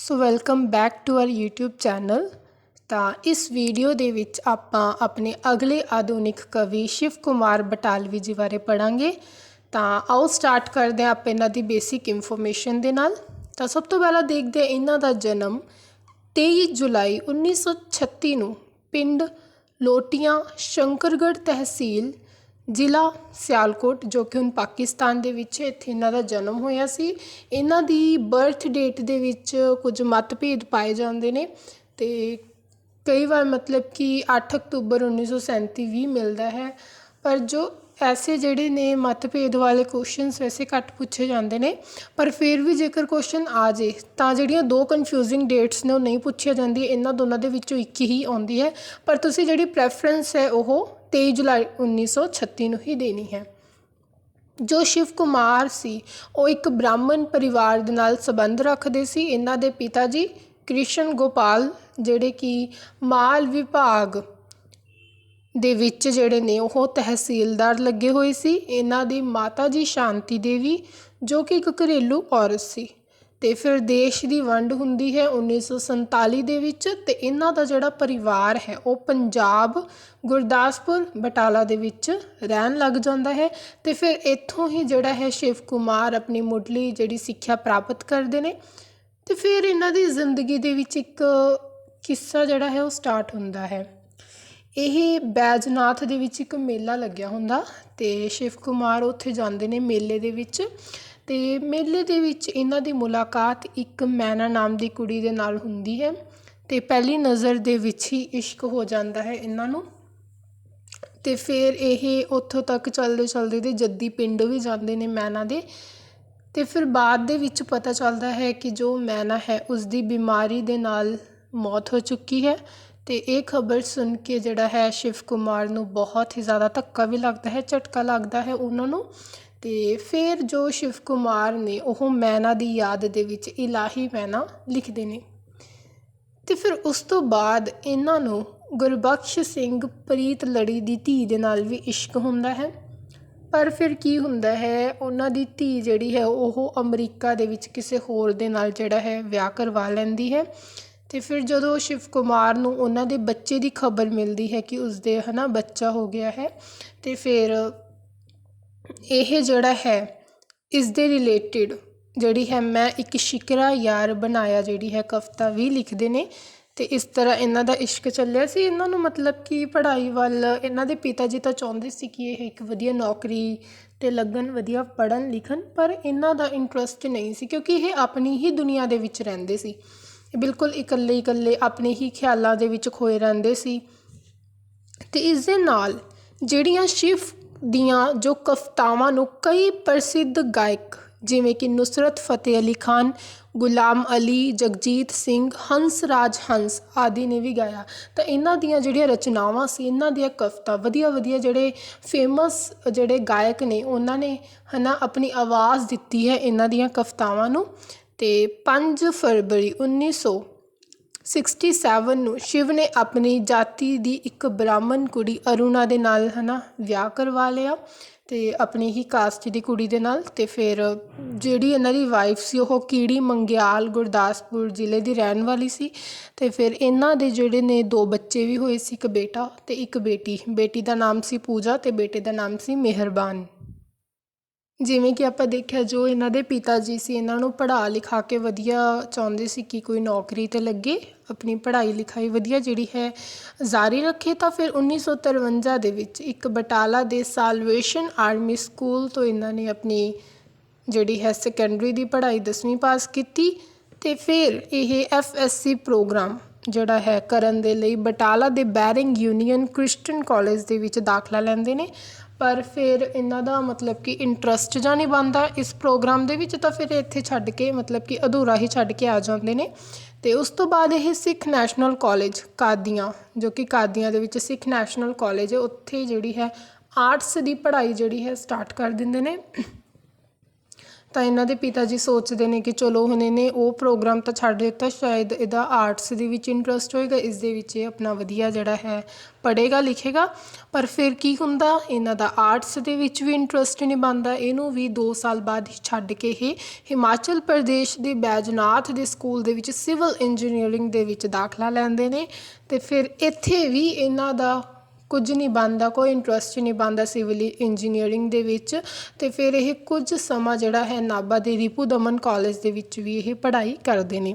So welcome back to our YouTube channel. ਤਾਂ ਇਸ video ਦੇ ਵਿੱਚ ਆਪਾਂ ਆਪਣੇ ਅਗਲੇ ਆਧੁਨਿਕ ਕਵੀ ਸ਼ਿਵ ਕੁਮਾਰ ਬਟਾਲਵੀ ਜੀ ਬਾਰੇ ਪੜਾਂਗੇ ਤਾਂ ਆਓ ਸਟਾਰਟ ਕਰਦੇ ਹਾਂ ਆਪਾਂ ਇਹਨਾਂ ਦੀ ਬੇਸਿਕ ਇਨਫੋਰਮੇਸ਼ਨ ਦੇ ਨਾਲ। ਤਾਂ ਸਭ ਤੋਂ ਪਹਿਲਾਂ ਦੇਖਦੇ ਹਾਂ ਇਹਨਾਂ ਦਾ ਜਨਮ 23 ਜੁਲਾਈ 1936 ਨੂੰ ਪਿੰਡ ਲੋਟੀਆਂ ਸ਼ੰਕਰਗੜ੍ਹ ਤਹਿਸੀਲ ਜ਼ਿਲ੍ਹਾ ਸਿਆਲਕੋਟ, ਜੋ ਕਿ ਹੁਣ ਪਾਕਿਸਤਾਨ ਦੇ ਵਿੱਚ ਇੱਥੇ ਇਹਨਾਂ ਦਾ ਜਨਮ ਹੋਇਆ ਸੀ। ਇਹਨਾਂ ਦੀ ਬਰਥ ਡੇਟ ਦੇ ਵਿੱਚ ਕੁਝ ਮਤਭੇਦ ਪਾਏ ਜਾਂਦੇ ਨੇ ਅਤੇ ਕਈ ਵਾਰ ਮਤਲਬ ਕਿ 8 ਅਕਤੂਬਰ 1937 ਵੀ ਮਿਲਦਾ ਹੈ। ਪਰ ਜੋ ਐਸੇ ਜਿਹੜੇ ਨੇ ਮਤਭੇਦ ਵਾਲੇ ਕੁਐਸਚਨਸ ਵੈਸੇ ਘੱਟ ਪੁੱਛੇ ਜਾਂਦੇ ਨੇ। ਪਰ ਫਿਰ ਵੀ ਜੇਕਰ ਕੁਐਸਚਨ ਆ ਜੇ, ਤਾਂ ਜਿਹੜੀਆਂ ਦੋ ਕਨਫਿਊਜ਼ਿੰਗ ਡੇਟਸ ਨੇ ਉਹ ਨਹੀਂ ਪੁੱਛੀਆਂ ਜਾਂਦੀਆਂ, ਇਹਨਾਂ ਦੋਨਾਂ ਦੇ ਵਿੱਚੋਂ ਇੱਕ ਹੀ ਆਉਂਦੀ ਹੈ। ਪਰ ਤੁਸੀਂ ਜਿਹੜੀ ਪ੍ਰੈਫਰੈਂਸ ਹੈ ਉਹ ਤੇਈ ਜੁਲਾਈ 1936 ਨੂੰ ਹੀ ਦੇਣੀ ਹੈ। ਜੋ ਸ਼ਿਵ ਕੁਮਾਰ ਸੀ, ਉਹ ਇੱਕ ਬ੍ਰਾਹਮਣ ਪਰਿਵਾਰ ਦੇ ਨਾਲ ਸੰਬੰਧ ਰੱਖਦੇ ਸੀ। ਇਹਨਾਂ ਦੇ ਪਿਤਾ ਜੀ ਕ੍ਰਿਸ਼ਨ ਗੋਪਾਲ, ਜਿਹੜੇ ਕਿ ਮਾਲ ਵਿਭਾਗ ਦੇ ਵਿੱਚ ਜਿਹੜੇ ਨੇ, ਉਹ ਤਹਿਸੀਲਦਾਰ ਲੱਗੇ ਹੋਏ ਸੀ। ਇਹਨਾਂ ਦੀ ਮਾਤਾ ਜੀ ਸ਼ਾਂਤੀ ਦੇਵੀ, ਜੋ ਕਿ ਇੱਕ ਘਰੇਲੂ ਔਰਤ ਸੀ। ਅਤੇ ਫਿਰ ਦੇਸ਼ ਦੀ ਵੰਡ ਹੁੰਦੀ ਹੈ 1947 ਦੇ ਵਿੱਚ ਅਤੇ ਇਹਨਾਂ ਦਾ ਜਿਹੜਾ ਪਰਿਵਾਰ ਹੈ, ਉਹ ਪੰਜਾਬ ਗੁਰਦਾਸਪੁਰ ਬਟਾਲਾ ਦੇ ਵਿੱਚ ਰਹਿਣ ਲੱਗ ਜਾਂਦਾ ਹੈ ਅਤੇ ਫਿਰ ਇੱਥੋਂ ਹੀ ਜਿਹੜਾ ਹੈ ਸ਼ਿਵ ਕੁਮਾਰ ਆਪਣੀ ਮੁੱਢਲੀ ਜਿਹੜੀ ਸਿੱਖਿਆ ਪ੍ਰਾਪਤ ਕਰਦੇ ਨੇ ਅਤੇ ਫਿਰ ਇਹਨਾਂ ਦੀ ਜ਼ਿੰਦਗੀ ਦੇ ਵਿੱਚ ਇੱਕ ਕਿੱਸਾ ਜਿਹੜਾ ਹੈ, ਉਹ ਸਟਾਰਟ ਹੁੰਦਾ ਹੈ। ਇਹ ਬੈਜਨਾਥ ਦੇ ਵਿੱਚ ਇੱਕ ਮੇਲਾ ਲੱਗਿਆ ਹੁੰਦਾ ਅਤੇ ਸ਼ਿਵ ਕੁਮਾਰ ਉੱਥੇ ਜਾਂਦੇ ਨੇ ਮੇਲੇ ਦੇ ਵਿੱਚ ਅਤੇ ਮੇਲੇ ਦੇ ਵਿੱਚ ਇਹਨਾਂ ਦੀ ਮੁਲਾਕਾਤ ਇੱਕ ਮੈਨਾ ਨਾਮ ਦੀ ਕੁੜੀ ਦੇ ਨਾਲ ਹੁੰਦੀ ਹੈ ਅਤੇ ਪਹਿਲੀ ਨਜ਼ਰ ਦੇ ਵਿੱਚ ਹੀ ਇਸ਼ਕ ਹੋ ਜਾਂਦਾ ਹੈ ਇਹਨਾਂ ਨੂੰ। ਅਤੇ ਫਿਰ ਇਹ ਉੱਥੋਂ ਤੱਕ ਚਲਦੇ ਚਲਦੇ ਤੇ ਜੱਦੀ ਪਿੰਡ ਵੀ ਜਾਂਦੇ ਨੇ ਮੈਨਾ ਦੇ। ਅਤੇ ਫਿਰ ਬਾਅਦ ਦੇ ਵਿੱਚ ਪਤਾ ਚੱਲਦਾ ਹੈ ਕਿ ਜੋ ਮੈਨਾ ਹੈ ਉਸ ਦੀ ਬਿਮਾਰੀ ਦੇ ਨਾਲ ਮੌਤ ਹੋ ਚੁੱਕੀ ਹੈ ਅਤੇ ਇਹ ਖਬਰ ਸੁਣ ਕੇ ਜਿਹੜਾ ਹੈ ਸ਼ਿਵ ਕੁਮਾਰ ਨੂੰ ਬਹੁਤ ਹੀ ਜ਼ਿਆਦਾ ਧੱਕਾ ਵੀ ਲੱਗਦਾ ਹੈ, ਝਟਕਾ ਲੱਗਦਾ ਹੈ ਉਹਨਾਂ ਨੂੰ। ਤੇ ਫਿਰ ਜੋ ਸ਼ਿਵ ਕੁਮਾਰ ਨੇ ਉਹ ਮੈਨਾ ਦੀ ਯਾਦ ਦੇ ਵਿੱਚ ਇਲਾਹੀ ਮੈਨਾ ਲਿਖਦੇ ਨੇ। ਅਤੇ ਫਿਰ ਉਸ ਤੋਂ ਬਾਅਦ ਇਹਨਾਂ ਨੂੰ ਗੁਰਬਖਸ਼ ਸਿੰਘ ਪ੍ਰੀਤ ਲੜੀ ਦੀ ਧੀ ਦੇ ਨਾਲ ਵੀ ਇਸ਼ਕ ਹੁੰਦਾ ਹੈ। ਪਰ ਫਿਰ ਕੀ ਹੁੰਦਾ ਹੈ, ਉਹਨਾਂ ਦੀ ਧੀ ਜਿਹੜੀ ਹੈ ਉਹ ਅਮਰੀਕਾ ਦੇ ਵਿੱਚ ਕਿਸੇ ਹੋਰ ਦੇ ਨਾਲ ਜਿਹੜਾ ਹੈ ਵਿਆਹ ਕਰਵਾ ਲੈਂਦੀ ਹੈ। ਤੇ ਫਿਰ ਜਦੋਂ ਸ਼ਿਵ ਕੁਮਾਰ ਨੂੰ ਉਹਨਾਂ ਦੇ ਬੱਚੇ ਦੀ ਖਬਰ ਮਿਲਦੀ ਹੈ ਕਿ ਉਸਦੇ ਹਨਾ ਬੱਚਾ ਹੋ ਗਿਆ ਹੈ, ਤੇ ਫਿਰ ਇਹ ਜਿਹੜਾ ਹੈ ਇਸ ਦੇ ਰਿਲੇਟਡ ਜਿਹੜੀ ਹੈ ਮੈਂ ਇੱਕ ਸ਼ਿਕਰਾ ਯਾਰ ਬਣਾਇਆ ਜਿਹੜੀ ਹੈ ਕਵਿਤਾ ਵੀ ਲਿਖਦੇ ਨੇ ਤੇ ਇਸ ਤਰ੍ਹਾਂ ਇਹਨਾਂ ਦਾ ਇਸ਼ਕ ਚੱਲਿਆ ਸੀ। ਇਹਨਾਂ ਨੂੰ ਮਤਲਬ ਕਿ ਪੜ੍ਹਾਈ ਵੱਲ ਇਹਨਾਂ ਦੇ ਪਿਤਾ ਜੀ ਤਾਂ ਚਾਹੁੰਦੇ ਸੀ ਕਿ ਇਹ ਇੱਕ ਵਧੀਆ ਨੌਕਰੀ ਤੇ ਲੱਗਣ, ਵਧੀਆ ਪੜ੍ਹਨ, ਲਿਖਣ, ਪਰ ਇਹਨਾਂ ਦਾ ਇੰਟਰਸਟ ਨਹੀਂ ਸੀ ਕਿਉਂਕਿ ਇਹ ਆਪਣੀ ਹੀ ਦੁਨੀਆ ਦੇ ਵਿੱਚ ਰਹਿੰਦੇ ਸੀ। ਬਿਲਕੁਲ ਇਕੱਲੇ ਇਕੱਲੇ ਆਪਣੇ ਹੀ ਖਿਆਲਾਂ ਦੇ ਵਿੱਚ ਖੋਏ ਰਹਿੰਦੇ ਸੀ। ਤੇ ਇਸ ਦੇ ਨਾਲ ਜਿਹੜੀਆਂ ਸ਼ਿਵ ਦੀਆਂ ਜੋ ਕਵਿਤਾਵਾਂ ਨੂੰ ਕਈ ਪ੍ਰਸਿੱਧ ਗਾਇਕ ਜਿਵੇਂ ਕਿ ਨੁਸਰਤ ਫਤਿਹ ਅਲੀ ਖਾਨ, ਗੁਲਾਮ ਅਲੀ, ਜਗਜੀਤ ਸਿੰਘ, ਹੰਸ ਰਾਜ ਹੰਸ ਆਦਿ ਨੇ ਵੀ ਗਾਇਆ। ਤਾਂ ਇਹਨਾਂ ਦੀਆਂ ਜਿਹੜੀਆਂ ਰਚਨਾਵਾਂ ਸੀ, ਇਹਨਾਂ ਦੀਆਂ ਕਵਿਤਾ ਵਧੀਆ ਵਧੀਆ ਜਿਹੜੇ ਫੇਮਸ ਜਿਹੜੇ ਗਾਇਕ ਨੇ, ਉਹਨਾਂ ਨੇ ਹੈ ਨਾ ਆਪਣੀ ਆਵਾਜ਼ ਦਿੱਤੀ ਹੈ ਇਹਨਾਂ ਦੀਆਂ ਕਵਿਤਾਵਾਂ ਨੂੰ। ਅਤੇ ਪੰਜ ਫਰਵਰੀ ਉੱਨੀ ਸੌ 1967 ਨੂੰ ਸ਼ਿਵ ਨੇ ਆਪਣੀ ਜਾਤੀ ਦੀ ਇੱਕ ਬ੍ਰਾਹਮਣ ਕੁੜੀ ਅਰੁਣਾ ਦੇ ਨਾਲ, ਹਨਾ, ਵਿਆਹ ਕਰਵਾ ਲਿਆ ਤੇ ਆਪਣੀ ਹੀ ਕਾਸਟ ਦੀ ਕੁੜੀ ਦੇ ਨਾਲ ਤੇ ਫਿਰ ਜਿਹੜੀ ਇਹਨਾਂ ਦੀ ਵਾਈਫ ਸੀ, ਉਹ ਕੀੜੀ ਮੰਗਿਆਲ ਗੁਰਦਾਸਪੁਰ ਜ਼ਿਲ੍ਹੇ ਦੀ ਰਹਿਣ ਵਾਲੀ ਸੀ ਤੇ ਫਿਰ ਇਹਨਾਂ ਦੇ ਜਿਹੜੇ ਨੇ ਦੋ ਬੱਚੇ ਵੀ ਹੋਏ ਸੀ, ਇੱਕ ਬੇਟਾ ਤੇ ਇੱਕ ਬੇਟੀ। ਬੇਟੀ ਦਾ ਨਾਮ ਸੀ ਪੂਜਾ ਤੇ ਬੇਟੇ ਦਾ ਨਾਮ ਸੀ ਮਿਹਰਬਾਨ। ਜਿਵੇਂ ਕਿ ਆਪਾਂ ਦੇਖਿਆ ਜੋ ਇਹਨਾਂ ਦੇ ਪਿਤਾ ਜੀ ਸੀ, ਇਹਨਾਂ ਨੂੰ ਪੜ੍ਹਾ ਲਿਖਾ ਕੇ ਵਧੀਆ ਚਾਹੁੰਦੇ ਸੀ ਕਿ ਕੋਈ ਨੌਕਰੀ ਤੇ ਲੱਗੇ, ਆਪਣੀ ਪੜ੍ਹਾਈ ਲਿਖਾਈ ਵਧੀਆ ਜਿਹੜੀ ਹੈ ਜਾਰੀ ਰੱਖੇ, ਤਾਂ ਫਿਰ 1953 ਦੇ ਵਿੱਚ ਇੱਕ ਬਟਾਲਾ ਦੇ ਸਾਲਵੇਸ਼ਨ ਆਰਮੀ ਸਕੂਲ ਤੋਂ ਇਹਨਾਂ ਨੇ ਆਪਣੀ ਜਿਹੜੀ ਹੈ ਸੈਕੰਡਰੀ ਦੀ ਪੜ੍ਹਾਈ 10ਵੀਂ ਪਾਸ ਕੀਤੀ ਤੇ ਫਿਰ ਇਹ ਐਫਐਸਸੀ ਪ੍ਰੋਗਰਾਮ ਜਿਹੜਾ ਹੈ ਕਰਨ ਦੇ ਲਈ ਬਟਾਲਾ ਦੇ ਬੈਰਿੰਗ ਯੂਨੀਅਨ ਕ੍ਰਿਸਚੀਅਨ ਕਾਲਜ ਦੇ ਵਿੱਚ ਦਾਖਲਾ ਲੈਂਦੇ ਨੇ। ਪਰ ਫਿਰ ਇਹਨਾਂ ਦਾ ਮਤਲਬ ਕਿ ਇੰਟਰਸਟ ਜਾਂ ਨਹੀਂ ਬਣਦਾ, ਇਸ ਪ੍ਰੋਗਰਾਮ ਦੇ ਵਿੱਚ ਤਾਂ ਫਿਰ ਇੱਥੇ ਛੱਡ ਕੇ ਮਤਲਬ ਕਿ ਅਧੂਰਾ ਹੀ ਛੱਡ ਕੇ ਆ ਜਾਂਦੇ ਨੇ। ਤੇ ਉਸ ਤੋਂ ਬਾਅਦ ਇਹ ਸਿੱਖ ਨੈਸ਼ਨਲ ਕਾਲਜ ਕਾਦੀਆਂ, ਜੋ ਕਿ ਕਾਦੀਆਂ ਦੇ ਵਿੱਚ ਸਿੱਖ ਨੈਸ਼ਨਲ ਕਾਲਜ ਹੈ, ਉੱਥੇ ਜਿਹੜੀ ਹੈ ਆਰਟਸ ਦੀ ਪੜ੍ਹਾਈ ਜਿਹੜੀ ਹੈ ਸਟਾਰਟ ਕਰ ਦਿੰਦੇ ਨੇ। ਤਾਂ ਇਹਨਾਂ ਦੇ ਪਿਤਾ ਜੀ ਸੋਚਦੇ ਨੇ ਕਿ ਚਲੋ ਹੁਣ ਇਹਨੇ ਉਹ ਪ੍ਰੋਗਰਾਮ ਤਾਂ ਛੱਡ ਦਿੱਤਾ, ਸ਼ਾਇਦ ਇਹਦਾ ਆਰਟਸ ਦੇ ਵਿੱਚ ਇੰਟਰਸਟ ਹੋਏਗਾ, ਇਸ ਦੇ ਵਿੱਚ ਇਹ ਆਪਣਾ ਵਧੀਆ ਜਿਹੜਾ ਹੈ, ਪੜ੍ਹੇਗਾ, ਲਿਖੇਗਾ। ਪਰ ਫਿਰ ਕੀ ਹੁੰਦਾ, ਇਹਨਾਂ ਦਾ ਆਰਟਸ ਦੇ ਵਿੱਚ ਵੀ ਇੰਟਰਸਟ ਨਹੀਂ ਬਣਦਾ, ਇਹਨੂੰ ਵੀ 2 ਸਾਲ ਬਾਅਦ ਹੀ ਛੱਡ ਕੇ ਇਹ ਹਿਮਾਚਲ ਪ੍ਰਦੇਸ਼ ਦੇ ਬੈਜਨਾਥ ਦੇ ਸਕੂਲ ਦੇ ਵਿੱਚ ਸਿਵਲ ਇੰਜੀਨੀਅਰਿੰਗ ਦੇ ਵਿੱਚ ਦਾਖਲਾ ਲੈਂਦੇ ਨੇ। ਤੇ ਫਿਰ ਇੱਥੇ ਵੀ ਇਹਨਾਂ ਦਾ ਕੁਝ ਨਹੀਂ ਬਣਦਾ, ਕੋਈ ਇੰਟਰਸਟ ਨਹੀਂ ਬਣਦਾ ਸਿਵਲ ਇੰਜੀਨੀਅਰਿੰਗ ਦੇ ਵਿੱਚ ਅਤੇ ਫਿਰ ਇਹ ਕੁਝ ਸਮਾਂ ਜਿਹੜਾ ਹੈ ਨਾਭਾ ਦੇ ਰਿਪੂ ਦਮਨ ਕਾਲਜ ਦੇ ਵਿੱਚ ਵੀ ਇਹ ਪੜ੍ਹਾਈ ਕਰਦੇ ਨੇ।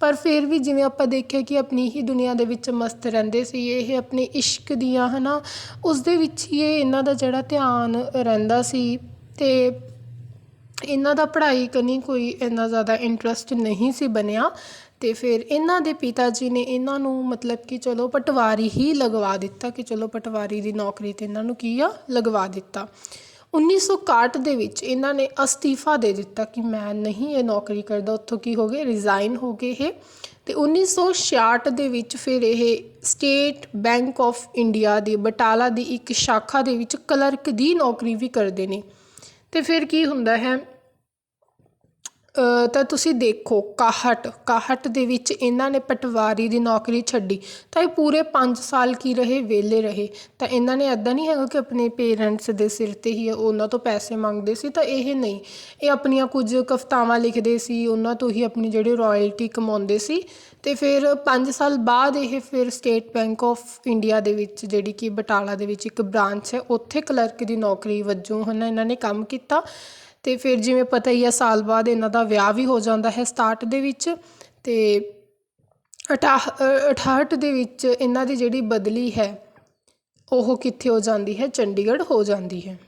ਪਰ ਫਿਰ ਵੀ ਜਿਵੇਂ ਆਪਾਂ ਦੇਖਿਆ ਕਿ ਆਪਣੀ ਹੀ ਦੁਨੀਆ ਦੇ ਵਿੱਚ ਮਸਤ ਰਹਿੰਦੇ ਸੀ, ਇਹ ਆਪਣੇ ਇਸ਼ਕ ਦੀਆਂ ਹਨਾ, ਉਸ ਦੇ ਵਿੱਚ ਹੀ ਇਹ ਇਹਨਾਂ ਦਾ ਜਿਹੜਾ ਧਿਆਨ ਰਹਿੰਦਾ ਸੀ ਅਤੇ ਇਹਨਾਂ ਦਾ ਪੜ੍ਹਾਈ ਕਨੀ ਕੋਈ ਇੰਨਾ ਜ਼ਿਆਦਾ ਇੰਟਰਸਟ ਨਹੀਂ ਸੀ ਬਣਿਆ। ਅਤੇ ਫਿਰ ਇਹਨਾਂ ਦੇ ਪਿਤਾ ਜੀ ਨੇ ਇਹਨਾਂ ਨੂੰ ਮਤਲਬ ਕਿ ਚਲੋ ਪਟਵਾਰੀ ਹੀ ਲਗਵਾ ਦਿੱਤਾ ਕਿ ਚਲੋ ਪਟਵਾਰੀ ਦੀ ਨੌਕਰੀ ਤੇ ਇਹਨਾਂ ਨੂੰ ਕੀ ਆ? ਲਗਵਾ ਦਿੱਤਾ। 1961 ਦੇ ਵਿੱਚ ਇਹਨਾਂ ਨੇ ਅਸਤੀਫਾ ਦੇ ਦਿੱਤਾ ਕਿ ਮੈਂ ਨਹੀਂ ਇਹ ਨੌਕਰੀ ਕਰਦਾ, ਉੱਥੋਂ ਕੀ ਹੋ ਗਏ? ਰਿਜ਼ਾਈਨ ਹੋ ਗਏ ਇਹ। ਤੇ 1966 ਦੇ ਵਿੱਚ ਫਿਰ ਇਹ ਸਟੇਟ ਬੈਂਕ ਆਫ ਇੰਡੀਆ ਦੀ ਬਟਾਲਾ ਦੀ ਇੱਕ ਸ਼ਾਖਾ ਦੇ ਵਿੱਚ ਕਲਰਕ ਦੀ ਨੌਕਰੀ ਵੀ ਕਰਦੇ ਨੇ। ਤੇ ਫਿਰ ਕੀ ਹੁੰਦਾ ਹੈ? ਤਾਂ ਤੁਸੀਂ ਦੇਖੋ 61 61 ਦੇ ਵਿੱਚ ਇਹਨਾਂ ਨੇ ਪਟਵਾਰੀ ਦੀ ਨੌਕਰੀ ਛੱਡੀ। ਤਾਂ ਇਹ ਪੂਰੇ 5 ਸਾਲ ਕੀ ਰਹੇ? ਵਿਹਲੇ ਰਹੇ। ਤਾਂ ਇਹਨਾਂ ਨੇ ਐਦਾਂ ਨਹੀਂ ਹੈਗਾ ਕਿ ਆਪਣੇ ਪੇਰੈਂਟਸ ਦੇ ਸਿਰ ਤੇ ਹੀ ਉਹਨਾਂ ਤੋਂ ਪੈਸੇ ਮੰਗਦੇ ਸੀ, ਤਾਂ ਇਹ ਨਹੀਂ। ਇਹ ਆਪਣੀਆਂ ਕੁਝ ਕਵਿਤਾਵਾਂ ਲਿਖਦੇ ਸੀ, ਉਹਨਾਂ ਤੋਂ ਹੀ ਆਪਣੀ ਜਿਹੜੀ ਰਾਇਲਟੀ ਕਮਾਉਂਦੇ ਸੀ। ਤੇ ਫਿਰ 5 ਸਾਲ ਬਾਅਦ ਇਹ ਫਿਰ ਸਟੇਟ ਬੈਂਕ ਆਫ ਇੰਡੀਆ ਦੇ ਵਿੱਚ, ਜਿਹੜੀ ਕਿ ਬਟਾਲਾ ਦੇ ਵਿੱਚ ਇੱਕ ਬ੍ਰਾਂਚ ਹੈ, ਉੱਥੇ ਕਲਰਕ ਦੀ ਨੌਕਰੀ ਵਜੋਂ ਹਨ ਇਹਨਾਂ ਨੇ ਕੰਮ ਕੀਤਾ। ਅਤੇ ਫਿਰ ਜਿਵੇਂ ਪਤਾ ਹੀ ਆ, ਸਾਲ ਬਾਅਦ ਇਹਨਾਂ ਦਾ ਵਿਆਹ ਵੀ ਹੋ ਜਾਂਦਾ ਹੈ ਸਤਾਹਠ ਦੇ ਵਿੱਚ ਅਤੇ ਅਠਾਹ ਅਠਾਹਠ ਦੇ ਵਿੱਚ ਇਹਨਾਂ ਦੀ ਜਿਹੜੀ ਬਦਲੀ ਹੈ, ਉਹ ਕਿੱਥੇ ਹੋ ਜਾਂਦੀ ਹੈ? ਚੰਡੀਗੜ੍ਹ ਹੋ ਜਾਂਦੀ ਹੈ।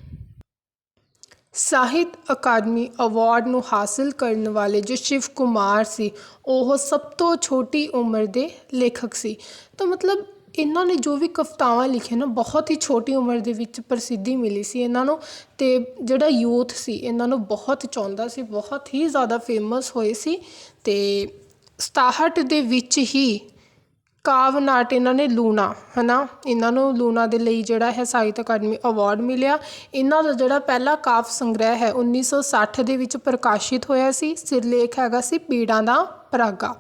ਸਾਹਿਤ ਅਕਾਦਮੀ ਅਵਾਰਡ ਨੂੰ ਹਾਸਲ ਕਰਨ ਵਾਲੇ ਜੋ ਸ਼ਿਵ ਕੁਮਾਰ ਸੀ, ਉਹ ਸਭ ਤੋਂ ਛੋਟੀ ਉਮਰ ਦੇ ਲੇਖਕ ਸੀ। ਤਾਂ ਮਤਲਬ ਇਹਨਾਂ ਨੇ ਜੋ ਵੀ ਕਵਿਤਾਵਾਂ ਲਿਖੀਆਂ ਨਾ, ਬਹੁਤ ਹੀ ਛੋਟੀ ਉਮਰ ਦੇ ਵਿੱਚ ਪ੍ਰਸਿੱਧੀ ਮਿਲੀ ਸੀ ਇਹਨਾਂ ਨੂੰ ਅਤੇ ਜਿਹੜਾ ਯੂਥ ਸੀ, ਇਹਨਾਂ ਨੂੰ ਬਹੁਤ ਚਾਹੁੰਦਾ ਸੀ, ਬਹੁਤ ਹੀ ਜ਼ਿਆਦਾ ਫੇਮਸ ਹੋਏ ਸੀ ਅਤੇ ਸਤਾਹਠ ਦੇ ਵਿੱਚ ਹੀ ਕਾਵ ਨਾਟ ਇਹਨਾਂ ਨੇ ਲੂਣਾ ਹੈ ਨਾ ਇਹਨਾਂ ਨੂੰ ਲੂਣਾ ਦੇ ਲਈ ਜਿਹੜਾ ਹੈ ਸਾਹਿਤ ਅਕਾਦਮੀ ਅਵਾਰਡ ਮਿਲਿਆ। ਇਹਨਾਂ ਦਾ ਜਿਹੜਾ ਪਹਿਲਾ ਕਾਵਿ ਸੰਗ੍ਰਹਿ ਹੈ 1960 ਦੇ ਵਿੱਚ ਪ੍ਰਕਾਸ਼ਿਤ ਹੋਇਆ ਸੀ, ਸਿਰਲੇਖ ਹੈਗਾ ਸੀ, ਪੀੜਾਂ ਦਾ ਪਰਾਗਾ।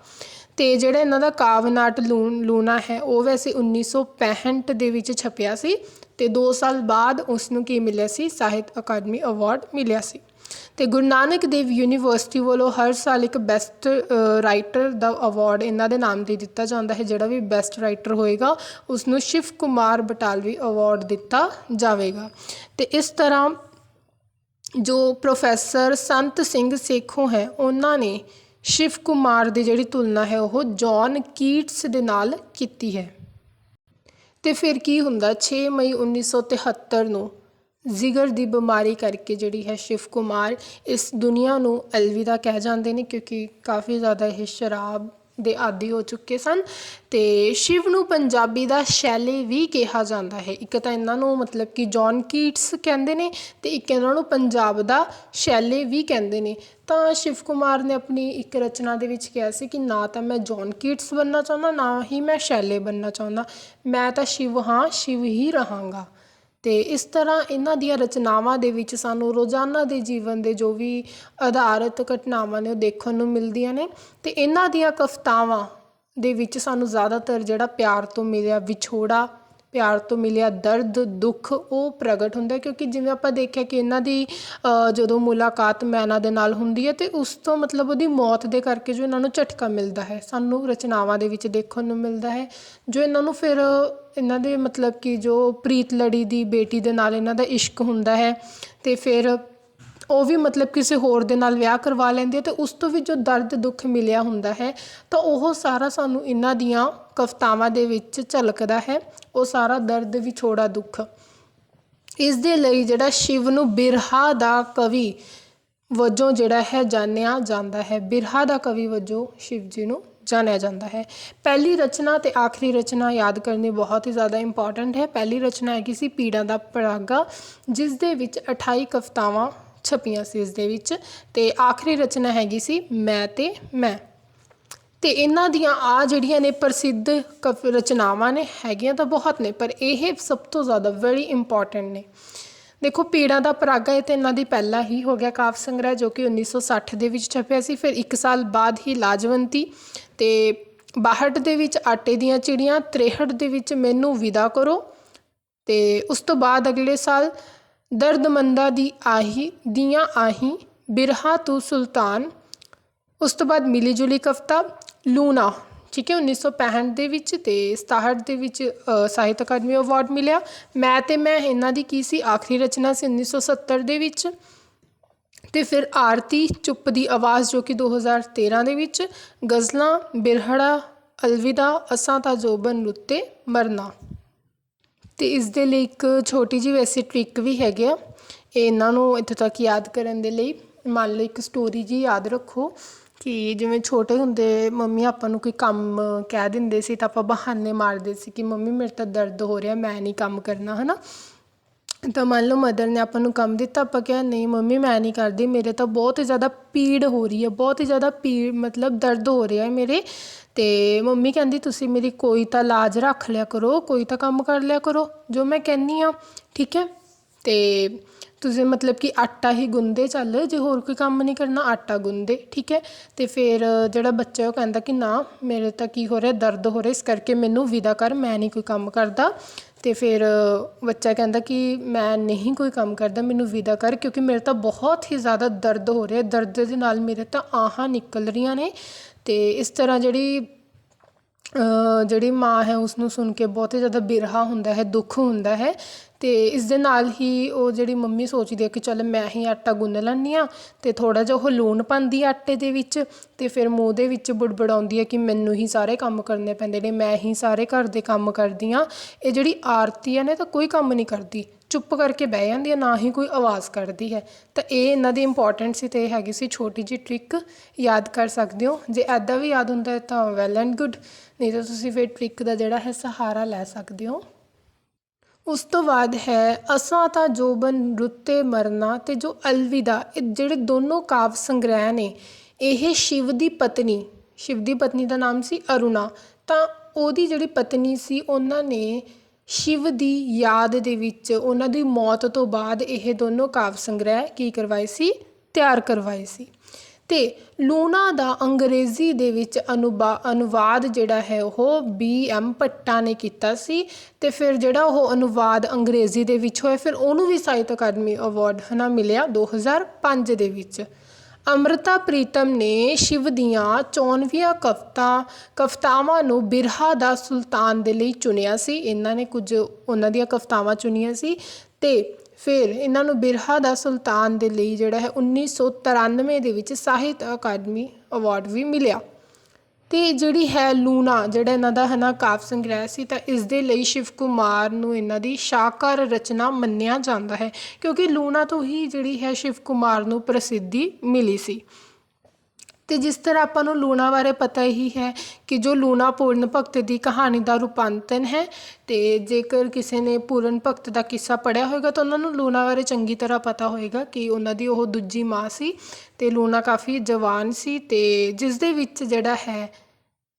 ਅਤੇ ਜਿਹੜਾ ਇਹਨਾਂ ਦਾ ਕਾਵ ਲੂਣ, ਲੂਣਾ ਹੈ, ਉਹ ਵੈਸੇ 1965 ਦੇ ਵਿੱਚ ਛਪਿਆ ਸੀ ਅਤੇ ਦੋ ਸਾਲ ਬਾਅਦ ਉਸ ਨੂੰ ਕੀ ਮਿਲਿਆ ਸੀ? ਸਾਹਿਤ ਅਕਾਦਮੀ ਅਵਾਰਡ ਮਿਲਿਆ ਸੀ। ਅਤੇ ਗੁਰੂ ਨਾਨਕ ਦੇਵ ਯੂਨੀਵਰਸਿਟੀ ਵੱਲੋਂ ਹਰ ਸਾਲ ਇੱਕ ਬੈਸਟ ਰਾਈਟਰ ਦਾ ਅਵਾਰਡ ਇਹਨਾਂ ਦੇ ਨਾਮ ਤੇ ਦਿੱਤਾ ਜਾਂਦਾ ਹੈ, ਜਿਹੜਾ ਵੀ ਬੈਸਟ ਰਾਈਟਰ ਹੋਏਗਾ ਉਸ ਨੂੰ ਸ਼ਿਵ ਕੁਮਾਰ ਬਟਾਲਵੀ ਅਵਾਰਡ ਦਿੱਤਾ ਜਾਵੇਗਾ। ਅਤੇ ਇਸ ਤਰ੍ਹਾਂ ਜੋ ਪ੍ਰੋਫੈਸਰ ਸੰਤ ਸਿੰਘ ਸੇਖੋਂ ਹੈ, ਉਹਨਾਂ ਨੇ ਸ਼ਿਵ ਕੁਮਾਰ ਦੀ ਜਿਹੜੀ ਤੁਲਨਾ ਹੈ, ਉਹ ਜੌਨ ਕੀਟਸ ਦੇ ਨਾਲ ਕੀਤੀ ਹੈ। ਤੇ ਫਿਰ ਕੀ ਹੁੰਦਾ? 6 ਮਈ 1973 ਨੂੰ ਜਿਗਰ ਦੀ ਬਿਮਾਰੀ ਕਰਕੇ ਜਿਹੜੀ ਹੈ ਸ਼ਿਵ ਕੁਮਾਰ ਇਸ ਦੁਨੀਆ ਨੂੰ ਅਲਵਿਦਾ ਕਹਿ ਜਾਂਦੇ ਨੇ, ਕਿਉਂਕਿ ਕਾਫੀ ਜ਼ਿਆਦਾ ਇਹ ਸ਼ਰਾਬ ਦੇ ਆਦੀ ਹੋ ਚੁੱਕੇ ਸਨ ਤੇ ਸ਼ਿਵ ਨੂੰ ਪੰਜਾਬੀ ਦਾ ਸ਼ੈਲੇ ਵੀ ਕਿਹਾ ਜਾਂਦਾ ਹੈ। ਇੱਕ ਤਾਂ ਇਹਨਾਂ ਨੂੰ ਮਤਲਬ ਕਿ ਜੌਨ ਕੀਟਸ ਕਹਿੰਦੇ ਨੇ ਤੇ ਇੱਕ ਇਹਨਾਂ ਨੂੰ ਪੰਜਾਬ ਦਾ ਸ਼ੈਲੇ ਵੀ ਕਹਿੰਦੇ ਨੇ। ਤਾਂ ਸ਼ਿਵ ਕੁਮਾਰ ਨੇ ਆਪਣੀ ਇੱਕ ਰਚਨਾ ਦੇ ਵਿੱਚ ਕਿਹਾ ਸੀ ਕਿ ਨਾ ਤਾਂ ਮੈਂ ਜੌਨ ਕੀਟਸ ਬਣਨਾ ਚਾਹੁੰਦਾ, ਨਾ ਹੀ ਮੈਂ ਸ਼ੈਲੇ ਬਣਨਾ ਚਾਹੁੰਦਾ। ਮੈਂ ਤਾਂ ਸ਼ਿਵ ਹਾਂ, ਸ਼ਿਵ ਹੀ ਰਹਾਂਗਾ। ਅਤੇ ਇਸ ਤਰ੍ਹਾਂ ਇਹਨਾਂ ਦੀਆਂ ਰਚਨਾਵਾਂ ਦੇ ਵਿੱਚ ਸਾਨੂੰ ਰੋਜ਼ਾਨਾ ਦੇ ਜੀਵਨ ਦੇ ਜੋ ਵੀ ਆਧਾਰਿਤ ਘਟਨਾਵਾਂ ਨੇ ਉਹ ਦੇਖਣ ਨੂੰ ਮਿਲਦੀਆਂ ਨੇ ਅਤੇ ਇਹਨਾਂ ਦੀਆਂ ਕਵਿਤਾਵਾਂ ਦੇ ਵਿੱਚ ਸਾਨੂੰ ਜ਼ਿਆਦਾਤਰ ਜਿਹੜਾ ਪਿਆਰ ਤੋਂ ਮਿਲਿਆ ਵਿਛੋੜਾ ਪਿਆਰ ਤੋਂ ਮਿਲਿਆ, ਦਰਦ, ਦੁੱਖ, ਉਹ ਪ੍ਰਗਟ ਹੁੰਦਾ ਕਿਉਂਕਿ ਜਿਵੇਂ ਆਪਾਂ ਦੇਖਿਆ ਕਿ ਇਹਨਾਂ ਦੀ ਜਦੋਂ ਮੁਲਾਕਾਤ ਮੈਨਾ ਦੇ ਨਾਲ ਹੁੰਦੀ ਹੈ ਤੇ ਉਸ ਤੋਂ ਮਤਲਬ ਉਹਦੀ ਮੌਤ ਦੇ ਕਰਕੇ ਜੋ ਇਹਨਾਂ ਨੂੰ ਝਟਕਾ ਮਿਲਦਾ ਹੈ, ਸਾਨੂੰ ਰਚਨਾਵਾਂ ਦੇ ਵਿੱਚ ਦੇਖਣ ਨੂੰ ਮਿਲਦਾ ਹੈ, ਜੋ ਇਹਨਾਂ ਨੂੰ ਫਿਰ ਇਹਨਾਂ ਦੇ ਮਤਲਬ ਕਿ ਜੋ ਪ੍ਰੀਤ ਲੜੀ ਦੀ ਬੇਟੀ ਦੇ ਨਾਲ ਇਹਨਾਂ ਦਾ ਇਸ਼ਕ ਹੁੰਦਾ ਹੈ ਤੇ ਫਿਰ ਉਹ ਵੀ ਮਤਲਬ ਕਿਸੇ ਹੋਰ ਦੇ ਨਾਲ ਵਿਆਹ ਕਰਵਾ ਲੈਂਦੀ ਹੈ ਤੇ ਉਸ ਤੋਂ ਵੀ ਜੋ ਦਰਦ ਦੁੱਖ ਮਿਲਿਆ ਹੁੰਦਾ ਹੈ, ਤਾਂ ਉਹ ਸਾਰਾ ਸਾਨੂੰ ਇਹਨਾਂ ਦੀਆਂ ਕਵਿਤਾਵਾਂ ਦੇ ਵਿੱਚ ਝਲਕਦਾ ਹੈ, ਉਹ ਸਾਰਾ ਦਰਦ ਵਿਛੋੜਾ ਦੁੱਖ। ਇਸ ਦੇ ਲਈ ਜਿਹੜਾ ਸ਼ਿਵ ਨੂੰ ਬਿਰਹਾ ਦਾ ਕਵੀ ਵਜੋਂ ਜਿਹੜਾ ਹੈ ਜਾਣਿਆ ਜਾਂਦਾ ਹੈ, ਬਿਰਹਾ ਦਾ ਕਵੀ ਵਜੋਂ ਸ਼ਿਵ ਜੀ ਨੂੰ ਜਾਣਿਆ ਜਾਂਦਾ ਹੈ। ਪਹਿਲੀ ਰਚਨਾ ਤੇ ਆਖਰੀ ਰਚਨਾ ਯਾਦ ਕਰਨੀ ਬਹੁਤ ਹੀ ਜ਼ਿਆਦਾ ਇੰਪੋਰਟੈਂਟ ਹੈ। ਪਹਿਲੀ ਰਚਨਾ ਹੈਗੀ ਸੀ ਪੀੜਾਂ ਦਾ ਪਰਾਗਾ, ਜਿਸ ਦੇ ਵਿੱਚ 28 ਕਵਿਤਾਵਾਂ ਛਪੀਆਂ ਸੀ ਇਸ ਦੇ ਵਿੱਚ ਤੇ ਆਖਰੀ ਰਚਨਾ ਹੈਗੀ ਸੀ ਮੈਂ ਤੇ ਮੈਂ। ਤੇ ਇਹਨਾਂ ਦੀਆਂ ਆ ਜਿਹੜੀਆਂ ਨੇ ਪ੍ਰਸਿੱਧ ਕਵ ਰਚਨਾਵਾਂ ਨੇ ਹੈਗੀਆਂ ਤਾਂ ਬਹੁਤ ਨੇ, ਪਰ ਇਹ ਸਭ ਤੋਂ ਜ਼ਿਆਦਾ ਵੈਰੀ ਇੰਪੋਰਟੈਂਟ ਨੇ। ਦੇਖੋ ਪੀੜਾਂ ਦਾ ਪਰਾਗਾ ਇਹ ਤੇ ਇਹਨਾਂ ਦੀ ਪਹਿਲਾਂ ਹੀ ਹੋ ਗਿਆ ਕਾਵ ਸੰਗ੍ਰਹਿ, ਜੋ ਕਿ 1960 ਦੇ ਵਿੱਚ ਛਪਿਆ ਸੀ। ਫਿਰ 1 ਸਾਲ ਬਾਅਦ ਹੀ ਲਾਜਵੰਤੀ ਤੇ 62 ਦੇ ਵਿੱਚ ਆਟੇ ਦੀਆਂ ਚਿੜੀਆਂ 63 ਦੇ ਵਿੱਚ ਮੈਨੂੰ ਵਿਦਾ ਕਰੋ ਤੇ ਉਸ ਤੋਂ ਬਾਅਦ ਅਗਲੇ ਸਾਲ ਦਰਦਮੰਦਾ ਦੀ ਆਹੀ, ਦੀਆਂ ਆਹੀ, ਬਿਰਹਾ ਤੂੰ ਸੁਲਤਾਨ। ਉਸ ਤੋਂ ਬਾਅਦ ਮਿਲੀ ਜੁਲੀ ਕਵਿਤਾ, ਲੂਣਾ। ਠੀਕ ਹੈ 1965 ਦੇ ਵਿੱਚ ਤੇ 67 ਦੇ ਵਿੱਚ ਸਾਹਿਤ ਅਕਾਦਮੀ ਅਵਾਰਡ ਮਿਲਿਆ। ਮੈਂ ਤੇ ਮੈਂ ਇਹਨਾਂ ਦੀ ਕੀ ਸੀ? ਆਖਰੀ ਰਚਨਾ ਸੀ 1970 ਦੇ ਵਿੱਚ। ਤੇ ਫਿਰ ਆਰਤੀ ਚੁੱਪ ਦੀ ਆਵਾਜ਼ ਜੋ ਕਿ 2013 ਦੇ ਵਿੱਚ, ਗਜ਼ਲਾਂ, ਬਿਰਹੜਾ, ਅਲਵਿਦਾ, ਅਸਾਂ ਤਾਂ ਜੋਬਨ ਰੁੱਤੇ ਮਰਨਾ। ਅਤੇ ਇਸ ਦੇ ਲਈ ਇੱਕ ਛੋਟੀ ਜਿਹੀ ਵੈਸੇ ਟ੍ਰਿਕ ਵੀ ਹੈਗੇ ਆ। ਇਹ ਇਹਨਾਂ ਨੂੰ ਇੱਥੋਂ ਤੱਕ ਯਾਦ ਕਰਨ ਦੇ ਲਈ ਮੰਨ ਲਓ ਇੱਕ ਸਟੋਰੀ ਜੀ ਯਾਦ ਰੱਖੋ ਕਿ ਜਿਵੇਂ ਛੋਟੇ ਹੁੰਦੇ ਮੰਮੀ ਆਪਾਂ ਨੂੰ ਕੋਈ ਕੰਮ ਕਹਿ ਦਿੰਦੇ ਸੀ ਤਾਂ ਆਪਾਂ ਬਹਾਨੇ ਮਾਰਦੇ ਸੀ ਕਿ ਮੰਮੀ ਮੇਰੇ ਤਾਂ ਦਰਦ ਹੋ ਰਿਹਾ, ਮੈਂ ਨਹੀਂ ਕੰਮ ਕਰਨਾ ਹੈ ਨਾ ਤਾਂ ਮੰਨ ਲਓ ਮਦਰ ਨੇ ਆਪਾਂ ਨੂੰ ਕੰਮ ਦਿੱਤਾ, ਆਪਾਂ ਕਿਹਾ, ਨਹੀਂ ਮੰਮੀ, ਮੈਂ ਨਹੀਂ ਕਰਦੀ, ਮੇਰੇ ਤਾਂ ਬਹੁਤ ਹੀ ਜ਼ਿਆਦਾ ਪੀੜ ਹੋ ਰਹੀ ਹੈ, ਬਹੁਤ ਹੀ ਜ਼ਿਆਦਾ ਪੀੜ, ਮਤਲਬ ਦਰਦ ਹੋ ਰਿਹਾ ਹੈ ਮੇਰੇ। ਅਤੇ ਮੰਮੀ ਕਹਿੰਦੀ, ਤੁਸੀਂ ਮੇਰੀ ਕੋਈ ਤਾਂ ਲਾਜ ਰੱਖ ਲਿਆ ਕਰੋ, ਕੋਈ ਤਾਂ ਕੰਮ ਕਰ ਲਿਆ ਕਰੋ, ਜੋ ਮੈਂ ਕਹਿੰਦੀ ਹਾਂ, ਠੀਕ ਹੈ? ਅਤੇ ਤੁਸੀਂ ਮਤਲਬ ਕਿ ਆਟਾ ਹੀ ਗੁੰਦੇ ਚੱਲ, ਜੇ ਹੋਰ ਕੋਈ ਕੰਮ ਨਹੀਂ ਕਰਨਾ, ਆਟਾ ਗੁੰਦੇ ਠੀਕ ਹੈ? ਅਤੇ ਫਿਰ ਜਿਹੜਾ ਬੱਚਾ ਉਹ ਕਹਿੰਦਾ ਕਿ ਨਾ, ਮੇਰੇ ਤਾਂ ਕੀ ਹੋ ਰਿਹਾ, ਦਰਦ ਹੋ ਰਿਹਾ, ਇਸ ਕਰਕੇ ਮੈਨੂੰ ਵਿਦਾ ਕਰ, ਮੈਂ ਨਹੀਂ ਕੋਈ ਕੰਮ ਕਰਦਾ। ਅਤੇ ਫਿਰ ਬੱਚਾ ਕਹਿੰਦਾ ਕਿ ਮੈਂ ਨਹੀਂ ਕੋਈ ਕੰਮ ਕਰਦਾ, ਮੈਨੂੰ ਵਿਦਾ ਕਰ, ਕਿਉਂਕਿ ਮੇਰੇ ਤਾਂ ਬਹੁਤ ਹੀ ਜ਼ਿਆਦਾ ਦਰਦ ਹੋ ਰਿਹਾ, ਦਰਦ ਦੇ ਨਾਲ ਮੇਰੇ ਤਾਂ ਆਹਾਂ ਨਿਕਲ ਰਹੀਆਂ ਨੇ। ਅਤੇ ਇਸ ਤਰ੍ਹਾਂ ਜਿਹੜੀ ਜਿਹੜੀ ਮਾਂ ਹੈ ਉਸ ਨੂੰ ਸੁਣ ਕੇ ਬਹੁਤ ਹੀ ਜ਼ਿਆਦਾ ਬਿਰਹਾ ਹੁੰਦਾ ਹੈ, ਦੁੱਖ ਹੁੰਦਾ ਹੈ ਅਤੇ ਇਸ ਦੇ ਨਾਲ ਹੀ ਉਹ ਜਿਹੜੀ ਮੰਮੀ ਸੋਚਦੀ ਹੈ ਕਿ ਚੱਲ ਮੈਂ ਹੀ ਆਟਾ ਗੁੰਨ ਲੈਂਦੀ ਹਾਂ ਅਤੇ ਥੋੜ੍ਹਾ ਜਿਹਾ ਉਹ ਲੂਣ ਪਾਉਂਦੀ ਆਟੇ ਦੇ ਵਿੱਚ ਅਤੇ ਫਿਰ ਮੂੰਹ ਦੇ ਵਿੱਚ ਬੁੜਬੜਾਉਂਦੀ ਹੈ ਕਿ ਮੈਨੂੰ ਹੀ ਸਾਰੇ ਕੰਮ ਕਰਨੇ ਪੈਂਦੇ ਨੇ, ਮੈਂ ਹੀ ਸਾਰੇ ਘਰ ਦੇ ਕੰਮ ਕਰਦੀ ਹਾਂ। ਇਹ ਜਿਹੜੀ ਆਰਤੀ ਹੈ ਨਾ ਇਹ ਤਾਂ ਕੋਈ ਕੰਮ ਨਹੀਂ ਕਰਦੀ। ਚੁੱਪ ਕਰਕੇ ਬਹਿ ਜਾਂਦੀ ਹੈ, ਨਾ ਹੀ ਕੋਈ ਆਵਾਜ਼ ਕੱਢਦੀ ਹੈ। ਤਾਂ ਇਹ ਇਹਨਾਂ ਦੀ ਇੰਪੋਰਟੈਂਟ ਸੀ ਤੇ ਇਹ ਹੈਗੀ ਸੀ ਛੋਟੀ ਜਿਹੀ ਟ੍ਰਿਕ ਯਾਦ ਕਰ ਸਕਦੇ ਹੋ? ਜੇ ਐਦਾਂ ਵੀ ਯਾਦ ਹੁੰਦਾ ਤਾਂ ਵੈਲ ਐਂਡ ਗੁੱਡ ਨਹੀਂ ਤਾਂ ਤੁਸੀਂ ਫਿਰ ਟ੍ਰਿਕ ਦਾ ਜਿਹੜਾ ਹੈ ਸਹਾਰਾ ਲੈ ਸਕਦੇ ਹੋ। ਉਸ ਤੋਂ ਬਾਅਦ ਹੈ, ਅਸਾਂ ਤਾਂ ਜੋਬਨ ਰੁੱਤੇ ਮਰਨਾ ਤੇ ਜੋ ਅਲਵਿਦਾ, ਇਹ ਜਿਹੜੇ ਦੋਨੋਂ ਕਾਵ ਸੰਗ੍ਰਹਿ ਨੇ, ਇਹ ਸ਼ਿਵ ਦੀ ਪਤਨੀ, ਸ਼ਿਵ ਦੀ ਪਤਨੀ ਦਾ ਨਾਮ ਸੀ ਅਰੁਣਾ। ਤਾਂ ਉਹਦੀ ਜਿਹੜੀ ਪਤਨੀ ਸੀ, ਉਹਨਾਂ ਨੇ ਸ਼ਿਵ ਦੀ ਯਾਦ ਦੇ ਵਿੱਚ ਉਹਨਾਂ ਦੀ ਮੌਤ ਤੋਂ ਬਾਅਦ ਇਹ ਦੋਨੋਂ ਕਾਵਿ ਸੰਗ੍ਰਹਿ ਕੀ ਕਰਵਾਏ ਸੀ? ਤਿਆਰ ਕਰਵਾਏ ਸੀ। ਤੇ ਲੂਣਾ ਦਾ ਅੰਗਰੇਜ਼ੀ ਦੇ ਵਿੱਚ ਅਨੁਬਾ, ਅਨੁਵਾਦ ਜਿਹੜਾ ਹੈ ਉਹ ਬੀ ਐਮ ਭੱਟਾ ਨੇ ਕੀਤਾ ਸੀ ਤੇ ਫਿਰ ਜਿਹੜਾ ਉਹ ਅਨੁਵਾਦ ਅੰਗਰੇਜ਼ੀ ਦੇ ਵਿੱਚ ਹੋਇਆ, ਫਿਰ ਉਹਨੂੰ ਵੀ ਸਾਹਿਤ ਅਕਾਦਮੀ ਅਵਾਰਡ ਹਨਾ ਮਿਲਿਆ 2005 ਦੇ ਵਿੱਚ। ਅੰਮ੍ਰਿਤਾ ਪ੍ਰੀਤਮ ਨੇ ਸ਼ਿਵ ਦੀਆਂ 94 ਕਵਿਤਾ, ਕਵਿਤਾਵਾਂ ਨੂੰ ਬਿਰਹਾ ਦਾ ਸੁਲਤਾਨ ਦੇ ਲਈ ਚੁਣਿਆ ਸੀ। ਇਹਨਾਂ ਨੇ ਕੁਝ ਉਹਨਾਂ ਦੀਆਂ ਕਵਿਤਾਵਾਂ ਚੁਣੀਆਂ ਸੀ ਅਤੇ ਫਿਰ ਇਹਨਾਂ ਨੂੰ ਬਿਰਹਾ ਦਾ ਸੁਲਤਾਨ ਦੇ ਲਈ ਜਿਹੜਾ ਹੈ 1993 ਦੇ ਵਿੱਚ ਸਾਹਿਤ ਅਕਾਦਮੀ ਅਵਾਰਡ ਵੀ ਮਿਲਿਆ। ਤੇ ਜਿਹੜੀ ਹੈ ਲੂਣਾ, ਜਿਹੜਾ ਇਹਨਾਂ ਦਾ ਹਨਾ ਕਾਵਿ ਸੰਗ੍ਰਹਿ ਸੀ, ਤਾਂ ਇਸ ਦੇ ਲਈ ਸ਼ਿਵ ਕੁਮਾਰ ਨੂੰ ਇਹਨਾਂ ਦੀ ਸ਼ਾਹਕਾਰ ਰਚਨਾ ਮੰਨਿਆ ਜਾਂਦਾ ਹੈ, ਕਿਉਂਕਿ ਲੂਣਾ ਤੋਂ ਹੀ ਜਿਹੜੀ ਹੈ ਸ਼ਿਵ ਕੁਮਾਰ ਨੂੰ ਪ੍ਰਸਿੱਧੀ ਮਿਲੀ ਸੀ। ਅਤੇ ਜਿਸ ਤਰ੍ਹਾਂ ਆਪਾਂ ਨੂੰ ਲੂਣਾ ਬਾਰੇ ਪਤਾ ਹੀ ਹੈ ਕਿ ਜੋ ਲੂਣਾ ਪੂਰਨ ਭਗਤ ਦੀ ਕਹਾਣੀ ਦਾ ਰੂਪਾਂਤਰ ਹੈ ਅਤੇ ਜੇਕਰ ਕਿਸੇ ਨੇ ਪੂਰਨ ਭਗਤ ਦਾ ਕਿੱਸਾ ਪੜ੍ਹਿਆ ਹੋਵੇਗਾ ਤਾਂ ਉਹਨਾਂ ਨੂੰ ਲੂਣਾ ਬਾਰੇ ਚੰਗੀ ਤਰ੍ਹਾਂ ਪਤਾ ਹੋਵੇਗਾ ਕਿ ਉਹਨਾਂ ਦੀ ਉਹ ਦੂਜੀ ਮਾਂ ਸੀ ਅਤੇ ਲੂਣਾ ਕਾਫੀ ਜਵਾਨ ਸੀ ਅਤੇ ਜਿਸ ਦੇ ਵਿੱਚ ਜਿਹੜਾ ਹੈ,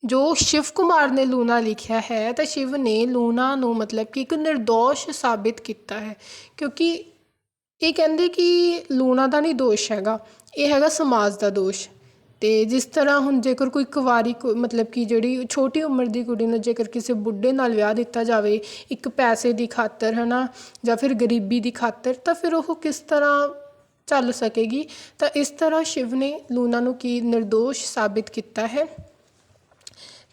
ਜੋ ਸ਼ਿਵ ਕੁਮਾਰ ਨੇ ਲੂਣਾ ਲਿਖਿਆ ਹੈ, ਤਾਂ ਸ਼ਿਵ ਨੇ ਲੂਣਾ ਨੂੰ ਮਤਲਬ ਕਿ ਇੱਕ ਨਿਰਦੋਸ਼ ਸਾਬਿਤ ਕੀਤਾ ਹੈ ਕਿਉਂਕਿ ਇਹ ਕਹਿੰਦੇ ਕਿ ਲੂਣਾ ਦਾ ਨਹੀਂ ਦੋਸ਼ ਹੈਗਾ, ਇਹ ਹੈਗਾ ਸਮਾਜ ਦਾ ਦੋਸ਼। ਅਤੇ ਜਿਸ ਤਰ੍ਹਾਂ ਹੁਣ ਜੇਕਰ ਕੋਈ ਕੁਵਾਰੀ ਕੋ- ਮਤਲਬ ਕਿ ਜਿਹੜੀ ਛੋਟੀ ਉਮਰ ਦੀ ਕੁੜੀ ਨੂੰ ਜੇਕਰ ਕਿਸੇ ਬੁੱਢੇ ਨਾਲ ਵਿਆਹ ਦਿੱਤਾ ਜਾਵੇ, ਇੱਕ ਪੈਸੇ ਦੀ ਖਾਤਰ ਹੈ ਨਾ ਜਾਂ ਫਿਰ ਗਰੀਬੀ ਦੀ ਖਾਤਰ, ਤਾਂ ਫਿਰ ਉਹ ਕਿਸ ਤਰ੍ਹਾਂ ਚੱਲ ਸਕੇਗੀ? ਤਾਂ ਇਸ ਤਰ੍ਹਾਂ ਸ਼ਿਵ ਨੇ ਲੂਣਾ ਨੂੰ ਕੀ ਨਿਰਦੋਸ਼ ਸਾਬਿਤ ਕੀਤਾ ਹੈ?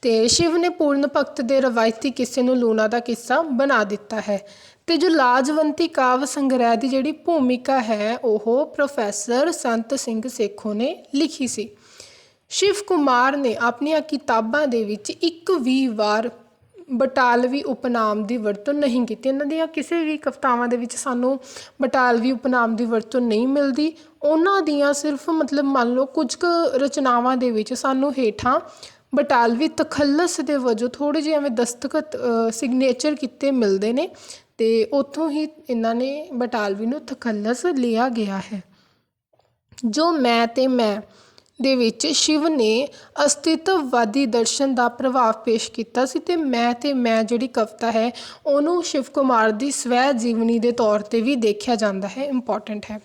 ਤੇ ਸ਼ਿਵ ਨੇ ਪੂਰਨ ਭਗਤ ਦੇ ਰਵਾਇਤੀ ਕਿੱਸੇ ਨੂੰ ਲੂਣਾ ਦਾ ਕਿੱਸਾ ਬਣਾ ਦਿੱਤਾ ਹੈ। ਤੇ ਜੋ ਲਾਜਵੰਤੀ ਕਾਵ ਸੰਗ੍ਰਹਿ ਦੀ ਜਿਹੜੀ ਭੂਮਿਕਾ ਹੈ, ਉਹ ਪ੍ਰੋਫੈਸਰ ਸੰਤ ਸਿੰਘ ਸੇਖੋਂ ਨੇ ਲਿਖੀ ਸੀ। ਸ਼ਿਵ ਕੁਮਾਰ ਨੇ ਆਪਣੀਆਂ ਕਿਤਾਬਾਂ ਦੇ ਵਿੱਚ ਇੱਕ ਵੀ ਵਾਰ ਬਟਾਲਵੀ ਉਪਨਾਮ ਦੀ ਵਰਤੋਂ ਨਹੀਂ ਕੀਤੀ। ਇਹਨਾਂ ਦੀਆਂ ਕਿਸੇ ਵੀ ਕਵਿਤਾਵਾਂ ਦੇ ਵਿੱਚ ਸਾਨੂੰ ਬਟਾਲਵੀ ਉਪਨਾਮ ਦੀ ਵਰਤੋਂ ਨਹੀਂ ਮਿਲਦੀ। ਉਹਨਾਂ ਦੀਆਂ ਸਿਰਫ ਮਤਲਬ ਮੰਨ ਲਓ ਕੁਝ ਕੁ ਰਚਨਾਵਾਂ ਦੇ ਵਿੱਚ ਸਾਨੂੰ ਹੇਠਾਂ ਬਟਾਲਵੀ ਤਖੱਲਸ ਦੇ ਵਜੋਂ ਥੋੜੇ ਜਿਹੇ ਐਵੇਂ ਦਸਤਖਤ ਸਿਗਨੇਚਰ ਕੀਤੇ ਮਿਲਦੇ ਨੇ ਤੇ ਉੱਥੋਂ ਹੀ ਇਹਨਾਂ ਨੇ ਬਟਾਲਵੀ ਨੂੰ ਤਖੱਲਸ ਲਿਆ ਗਿਆ ਹੈ। ਜੋ ਮੈਂ ਤੇ ਮੈਂ ਦੇ ਵਿੱਚ ਸ਼ਿਵ ਨੇ ਅਸਤਿਤਵਵਾਦੀ ਦਰਸ਼ਨ ਦਾ ਪ੍ਰਭਾਵ ਪੇਸ਼ ਕੀਤਾ ਸੀ ਅਤੇ ਮੈਂ ਅਤੇ ਮੈਂ ਜਿਹੜੀ ਕਵਿਤਾ ਹੈ, ਉਹਨੂੰ ਸ਼ਿਵ ਕੁਮਾਰ ਦੀ ਸਵੈ ਜੀਵਨੀ ਦੇ ਤੌਰ ਤੇ ਵੀ ਦੇਖਿਆ ਜਾਂਦਾ ਹੈ ਇੰਪੋਰਟੈਂਟ ਹੈ।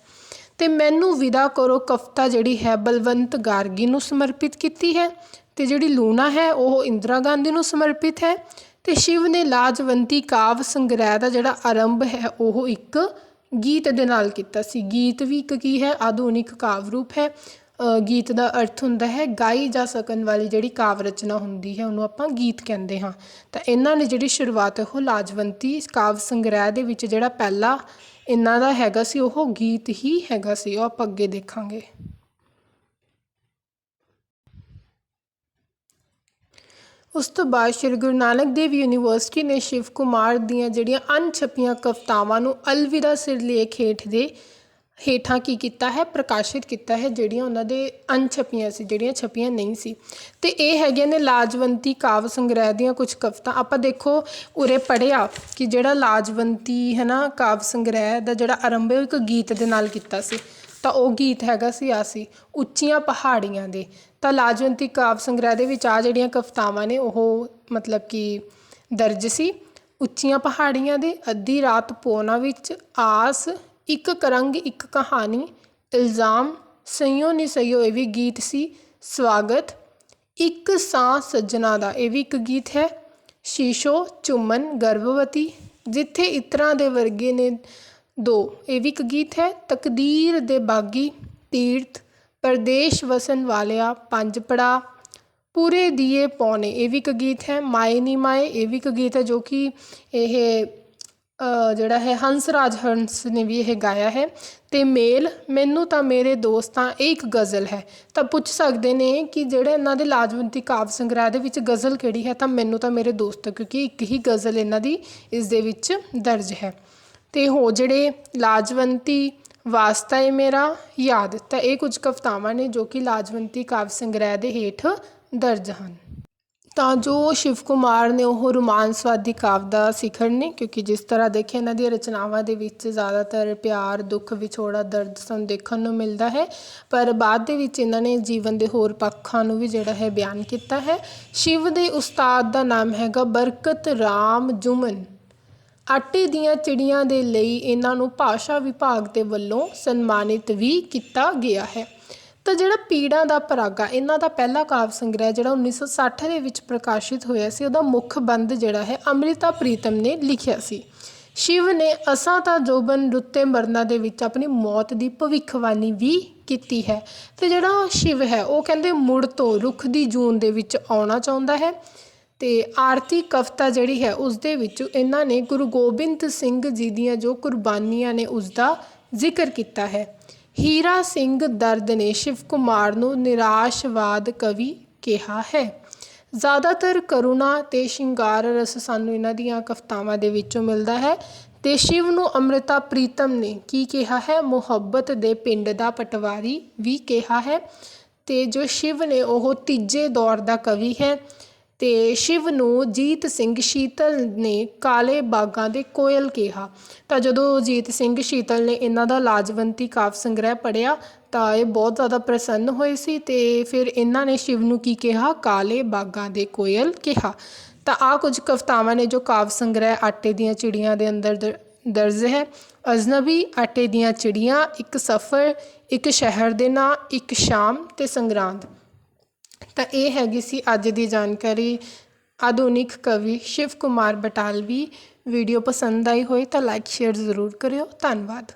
ਅਤੇ ਮੈਨੂੰ ਵਿਦਾ ਕਰੋ ਕਵਿਤਾ ਜਿਹੜੀ ਹੈ, ਬਲਵੰਤ ਗਾਰਗੀ ਨੂੰ ਸਮਰਪਿਤ ਕੀਤੀ ਹੈ ਅਤੇ ਜਿਹੜੀ ਲੂਣਾ ਹੈ, ਉਹ ਇੰਦਰਾ ਗਾਂਧੀ ਨੂੰ ਸਮਰਪਿਤ ਹੈ ਅਤੇ ਸ਼ਿਵ ਨੇ ਲਾਜਵੰਤੀ ਕਾਵਿ ਸੰਗ੍ਰਹਿ ਦਾ ਜਿਹੜਾ ਆਰੰਭ ਹੈ, ਉਹ ਇੱਕ ਗੀਤ ਦੇ ਨਾਲ ਕੀਤਾ ਸੀ। ਗੀਤ ਵੀ ਇੱਕ ਕੀ ਹੈ, ਆਧੁਨਿਕ ਕਾਵਿ ਰੂਪ ਹੈ ਗੀਤ ਦਾ ਅਰਥ ਹੁੰਦਾ ਹੈ, ਗਾਈ ਜਾ ਸਕਣ ਵਾਲੀ ਜਿਹੜੀ ਕਾਵਿ ਰਚਨਾ ਹੁੰਦੀ ਹੈ, ਉਹਨੂੰ ਆਪਾਂ ਗੀਤ ਕਹਿੰਦੇ ਹਾਂ। ਤਾਂ ਇਹਨਾਂ ਨੇ ਜਿਹੜੀ ਸ਼ੁਰੂਆਤ ਉਹ ਲਾਜਵੰਤੀ ਕਾਵਿ ਸੰਗ੍ਰਹਿ ਦੇ ਵਿੱਚ ਜਿਹੜਾ ਪਹਿਲਾ ਇਹਨਾਂ ਦਾ ਹੈਗਾ ਸੀ, ਉਹ ਗੀਤ ਹੀ ਹੈਗਾ ਸੀ। ਉਹ ਆਪਾਂ ਅੱਗੇ ਦੇਖਾਂਗੇ। ਉਸ ਤੋਂ ਬਾਅਦ ਸ਼੍ਰੀ ਗੁਰੂ ਨਾਨਕ ਦੇਵ ਯੂਨੀਵਰਸਿਟੀ ਨੇ ਸ਼ਿਵ ਕੁਮਾਰ ਦੀਆਂ ਜਿਹੜੀਆਂ ਅਣਛਪੀਆਂ ਕਵਿਤਾਵਾਂ ਨੂੰ ਅਲਵਿਦਾ ਸਿਰਲੇਖ ਹੇਠ ਦੇ ਹੇਠਾਂ ਕੀ ਕੀਤਾ ਹੈ, ਪ੍ਰਕਾਸ਼ਿਤ ਕੀਤਾ ਹੈ, ਜਿਹੜੀਆਂ ਉਹਨਾਂ ਦੇ ਅਣਛਪੀਆਂ ਸੀ, ਜਿਹੜੀਆਂ ਛਪੀਆਂ ਨਹੀਂ ਸੀ। ਤੇ ਇਹ ਹੈਗੀਆਂ ਨੇ ਲਾਜਵੰਤੀ ਕਾਵ ਸੰਗ੍ਰਹਿ ਦੀਆਂ ਕੁਝ ਕਵਿਤਾ। ਆਪਾਂ ਦੇਖੋ, ਉਰੇ ਪੜਿਆ ਕਿ ਜਿਹੜਾ ਲਾਜਵੰਤੀ ਹੈ ਨਾ ਕਾਵ ਸੰਗ੍ਰਹਿ ਦਾ ਜਿਹੜਾ ਆਰੰਭ ਹੈ, ਉਹ ਇੱਕ ਗੀਤ ਦੇ ਨਾਲ ਕੀਤਾ ਸੀ। ਤਾਂ ਉਹ ਗੀਤ ਹੈਗਾ ਸੀ ਆ ਸੀ, ਉੱਚੀਆਂ ਪਹਾੜੀਆਂ ਦੇ। ਤਾਂ ਲਾਜਵੰਤੀ ਕਾਵ ਸੰਗ੍ਰਹਿ ਦੇ ਵਿੱਚ ਆ ਜਿਹੜੀਆਂ ਕਵਿਤਾਵਾਂ ਨੇ, ਉਹ ਮਤਲਬ ਕਿ ਦਰਜ ਸੀ। ਉੱਚੀਆਂ ਪਹਾੜੀਆਂ ਦੇ, ਅੱਧੀ ਰਾਤ ਪੋਨਾ ਵਿੱਚ ਆਸ ਇੱਕ ਕਰੰਗ, ਇੱਕ ਕਹਾਣੀ, ਇਲਜ਼ਾਮ ਸਈਓ ਨੀ ਸਈਓ ਇਹ ਵੀ ਗੀਤ ਸੀ, ਸਵਾਗਤ। ਇੱਕ ਸਾਂ ਸੱਜਣਾ ਦਾ ਇਹ ਵੀ ਇੱਕ ਗੀਤ ਹੈ, ਸ਼ੀਸ਼ੋ ਚੁੰਮਨ ਗਰਭਵਤੀ, ਜਿੱਥੇ ਇਤਰਾਂ ਦੇ ਵਰਗੇ ਨੇ ਦੋ, ਇਹ ਵੀ ਇੱਕ ਗੀਤ ਹੈ, ਤਕਦੀਰ ਦੇ ਬਾਗੀ ਤੀਰਥ, ਪਰਦੇਸ਼ ਵਸਣ ਵਾਲਿਆ ਪੰਜ ਪੜਾ, ਪੂਰੇ ਦੀਏ ਪੌਣੇ, ਇਹ ਵੀ ਇੱਕ ਗੀਤ ਹੈ, ਮਾਏ ਨੀ ਮਾਏ, ਇਹ ਵੀ ਇੱਕ ਗੀਤ ਹੈ ਜੋ ਕਿ ਇਹ ਜਿਹੜਾ ਹੈ ਹੰਸ ਰਾਜ ਹੰਸ ਨੇ ਵੀ ਇਹ ਗਾਇਆ ਹੈ। ਤੇ ਮੇਲ, ਮੈਨੂੰ ਤਾਂ ਮੇਰੇ ਦੋਸਤਾਂ ਇਹ ਇੱਕ ਗਜ਼ਲ ਹੈ। ਤਾਂ ਪੁੱਛ ਸਕਦੇ ਨੇ ਕਿ ਜਿਹੜੇ ਇਹਨਾਂ ਦੇ ਲਾਜਵੰਤੀ ਕਾਵ ਸੰਗ੍ਰਹਿ ਦੇ ਵਿੱਚ ਗਜ਼ਲ ਕਿਹੜੀ ਹੈ, ਤਾਂ ਮੈਨੂੰ ਤਾਂ ਮੇਰੇ ਦੋਸਤ, ਕਿਉਂਕਿ ਇੱਕ ਹੀ ਗਜ਼ਲ ਇਹਨਾਂ ਦੀ ਇਸ ਦੇ ਵਿੱਚ ਦਰਜ ਹੈ। ਤੇ ਹੋ ਜਿਹੜੇ ਲਾਜਵੰਤੀ ਵਾਸਤਾ ਏ ਮੇਰਾ ਯਾਦ, ਤਾਂ ਇਹ ਕੁਝ ਕਵਿਤਾਵਾਂ ਨੇ ਜੋ ਕਿ ਲਾਜਵੰਤੀ ਕਾਵ ਸੰਗ੍ਰਹਿ ਦੇ ਹੇਠ ਦਰਜ ਹਨ। ਤਾਂ ਜੋ ਸ਼ਿਵ ਕੁਮਾਰ ਨੇ ਉਹ ਰੋਮਾਂਸਵਾਦੀ ਕਾਵ ਦਾ ਸਿਖਰ ਨੇ ਕਿਉਂਕਿ ਜਿਸ ਤਰ੍ਹਾਂ ਦੇਖੇ ਇਹਨਾਂ ਦੀਆਂ ਰਚਨਾਵਾਂ ਦੇ ਵਿੱਚ ਜ਼ਿਆਦਾਤਰ ਪਿਆਰ, ਦੁੱਖ, ਵਿਛੋੜਾ, ਦਰਦ ਸਾਨੂੰ ਦੇਖਣ ਨੂੰ ਮਿਲਦਾ ਹੈ, ਪਰ ਬਾਅਦ ਦੇ ਵਿੱਚ ਇਹਨਾਂ ਨੇ ਜੀਵਨ ਦੇ ਹੋਰ ਪੱਖਾਂ ਨੂੰ ਵੀ ਜਿਹੜਾ ਹੈ ਬਿਆਨ ਕੀਤਾ ਹੈ। ਸ਼ਿਵ ਦੇ ਉਸਤਾਦ ਦਾ ਨਾਮ ਹੈਗਾ ਬਰਕਤ ਰਾਮ ਜੁਮਨ। ਆਟੇ ਦੀਆਂ ਚਿੜੀਆਂ ਦੇ ਲਈ ਇਹਨਾਂ ਨੂੰ ਭਾਸ਼ਾ ਵਿਭਾਗ ਦੇ ਵੱਲੋਂ ਸਨਮਾਨਿਤ ਵੀ ਕੀਤਾ ਗਿਆ ਹੈ। ਤਾਂ ਜਿਹੜਾ ਪੀੜਾਂ ਦਾ ਪਰਾਗਾ, ਇਹਨਾਂ ਦਾ ਪਹਿਲਾ ਕਾਵਿ ਸੰਗ੍ਰਹਿ ਜਿਹੜਾ 1960 ਦੇ ਵਿੱਚ ਪ੍ਰਕਾਸ਼ਿਤ ਹੋਇਆ ਸੀ, ਉਹਦਾ ਮੁੱਖ ਬੰਦ ਜਿਹੜਾ ਹੈ ਅੰਮ੍ਰਿਤਾ ਪ੍ਰੀਤਮ ਨੇ ਲਿਖਿਆ ਸੀ। ਸ਼ਿਵ ਨੇ ਅਸਾਂ ਤਾਂ ਜੋਬਨ ਰੁੱਤੇ ਮਰਨਾ ਦੇ ਵਿੱਚ ਆਪਣੀ ਮੌਤ ਦੀ ਭਵਿੱਖਬਾਣੀ ਵੀ ਕੀਤੀ ਹੈ ਤੇ ਜਿਹੜਾ ਸ਼ਿਵ ਹੈ, ਉਹ ਕਹਿੰਦੇ ਮੁੜ ਤੋਂ ਰੁੱਖ ਦੀ ਜੂਨ ਦੇ ਵਿੱਚ ਆਉਣਾ ਚਾਹੁੰਦਾ ਹੈ ਤੇ ਆਰਤੀ ਕਵਿਤਾ ਜਿਹੜੀ ਹੈ, ਉਸ ਦੇ ਵਿੱਚ ਇਹਨਾਂ ਨੇ ਗੁਰੂ ਗੋਬਿੰਦ ਸਿੰਘ ਜੀ ਦੀਆਂ ਜੋ ਕੁਰਬਾਨੀਆਂ ਨੇ, ਉਸ ਦਾ ਜ਼ਿਕਰ ਕੀਤਾ ਹੈ। ਹੀਰਾ ਸਿੰਘ ਦਰਦ ਨੇ ਸ਼ਿਵ ਕੁਮਾਰ ਨੂੰ ਨਿਰਾਸ਼ਵਾਦ ਕਵੀ ਕਿਹਾ ਹੈ। ਜ਼ਿਆਦਾਤਰ ਕਰੁਣਾ ਤੇ ਸ਼ਿੰਗਾਰ ਰਸ ਸਾਨੂੰ ਇਹਨਾਂ ਦੀਆਂ ਕਵਿਤਾਵਾਂ ਦੇ ਵਿੱਚੋਂ ਮਿਲਦਾ ਹੈ ਤੇ ਸ਼ਿਵ ਨੂੰ ਅੰਮ੍ਰਿਤਾ ਪ੍ਰੀਤਮ ਨੇ ਕੀ ਕਿਹਾ ਹੈ? ਮੁਹੱਬਤ ਦੇ ਪਿੰਡ ਦਾ ਪਟਵਾਰੀ ਵੀ ਕਿਹਾ ਹੈ ਤੇ ਜੋ ਸ਼ਿਵ ਨੇ ਉਹ ਤੀਜੇ ਦੌਰ ਦਾ ਕਵੀ ਹੈ। ਤੇ ਸ਼ਿਵ ਨੂੰ ਜੀਤ ਸਿੰਘ ਸ਼ੀਤਲ ਨੇ ਕਾਲੇ ਬਾਗਾਂ ਦੇ ਕੋਇਲ ਕਿਹਾ। ਤਾਂ ਜਦੋਂ ਜੀਤ ਸਿੰਘ ਸ਼ੀਤਲ ਨੇ ਇਹਨਾਂ ਦਾ ਲਾਜਵੰਤੀ ਕਾਵਿ ਸੰਗ੍ਰਹਿ ਪੜ੍ਹਿਆ, ਤਾਂ ਇਹ ਬਹੁਤ ਜ਼ਿਆਦਾ ਪ੍ਰਸੰਨ ਹੋਏ ਸੀ ਅਤੇ ਫਿਰ ਇਹਨਾਂ ਨੇ ਸ਼ਿਵ ਨੂੰ ਕੀ ਕਿਹਾ? ਕਾਲੇ ਬਾਗਾਂ ਦੇ ਕੋਇਲ ਕਿਹਾ। ਤਾਂ ਆ ਕੁਝ ਕਵਿਤਾਵਾਂ ਨੇ ਜੋ ਕਾਵਿ ਸੰਗ੍ਰਹਿ ਆਟੇ ਦੀਆਂ ਚਿੜੀਆਂ ਦੇ ਅੰਦਰ ਦਰ- ਦਰਜ ਹੈ। ਅਜਨਬੀ ਆਟੇ ਦੀਆਂ ਚਿੜੀਆਂ, ਇੱਕ ਸਫ਼ਰ, ਇੱਕ ਸ਼ਹਿਰ ਦੇ ਨਾਂ, ਇੱਕ ਸ਼ਾਮ ਤੇ ਸੰਗਰਾਂਦ। ਤਾਂ ਇਹ ਹੈਗੀ ਸੀ ਅੱਜ ਦੀ ਜਾਣਕਾਰੀ। ਆਧੁਨਿਕ ਕਵੀ ਸ਼ਿਵ ਕੁਮਾਰ ਬਟਾਲਵੀ। ਵੀਡੀਓ ਪਸੰਦ ਆਈ ਹੋਏ ਤਾਂ ਲਾਈਕ ਸ਼ੇਅਰ ਜ਼ਰੂਰ ਕਰਿਓ। ਧੰਨਵਾਦ।